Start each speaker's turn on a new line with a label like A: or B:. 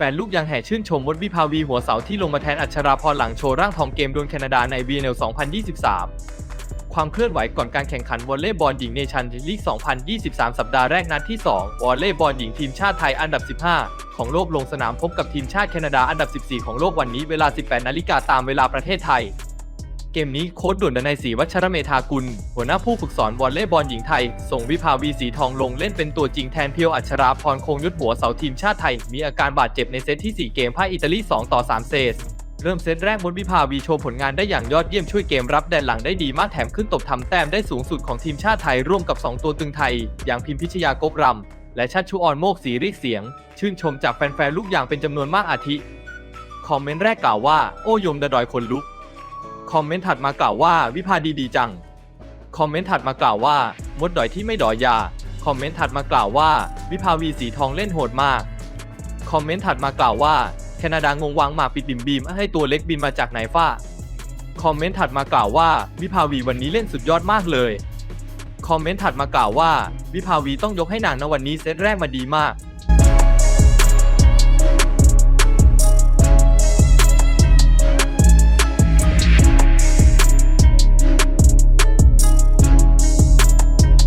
A: ฟนลูกยังแห่ชื่นชมวดวิภาวีหัวเสาที่ลงมาแทนอัชราพรหลังโชว์ร่างทองเกมโดนแคนาดาใน VNL 2023 ความเคลื่อนไหวก่อนการแข่งขันวอลเลย์บอลหญิงเนชั่นลีก 2023 สัปดาห์แรกนัดที่ 2 วอลเลย์บอลหญิงทีมชาติไทยอันดับ 15 ของโลกลงสนามพบกับทีมชาติแคนาดาอันดับ 14 ของโลกวันนี้เวลา 18 นาฬิกาตามเวลาประเทศไทย เกมนี้โค้ชด่วนดนัยศรีวัชรเมธากุล หัวหน้าผู้ฝึกสอนวอลเลย์บอลหญิงไทย ส่งวิภาวีสีทองลงเล่นเป็นตัวจริงแทนเพียวอัชราพรคงยุทธหัวเสาทีมชาติไทย มีอาการบาดเจ็บในเซตที่ 4 เกมพ่ายอิตาลี 2 ต่อ 3 เซตเริ่มเซตแรกมดวิภาวีโชว์ผลงานได้อย่างยอดเยี่ยมช่วยเกมรับแดนหลังได้ดีมากแถมขึ้นตบทำแต้มได้สูงสุดของทีมชาติไทยร่วมกับ 2 ตัวตึงไทย อย่างพิมพิชยากบรำและชัดชูออนโมกศรีริกเสียง ชื่นชมจากแฟนๆลูกอย่างเป็นจำนวนมากอาทิ คอมเมนต์แรกกล่าวว่า โอ้ยมดะดอยคนลุก คอมเมนต์ถัดมากล่าวว่าวิภาดีดีจัง คอมเมนต์ถัดมากล่าวว่า มดดอยที่ไม่ดอยยา คอมเมนต์ถัดมากล่าวว่า วิภาวีสีทองเล่นโหดมาก คอมเมนต์ถัดมากล่าวว่า แคนาดางงวางหมาปิดบิมบีมให้ตัวเล็กบินมาจากไหนฟ้า คอมเมนต์ถัดมากล่าวว่า วิภาวีวันนี้เล่นสุดยอดมากเลย คอมเมนต์ถัดมากล่าวว่า วิภาวีต้องยกให้นางนะวันนี้เซตแรกมาดีมาก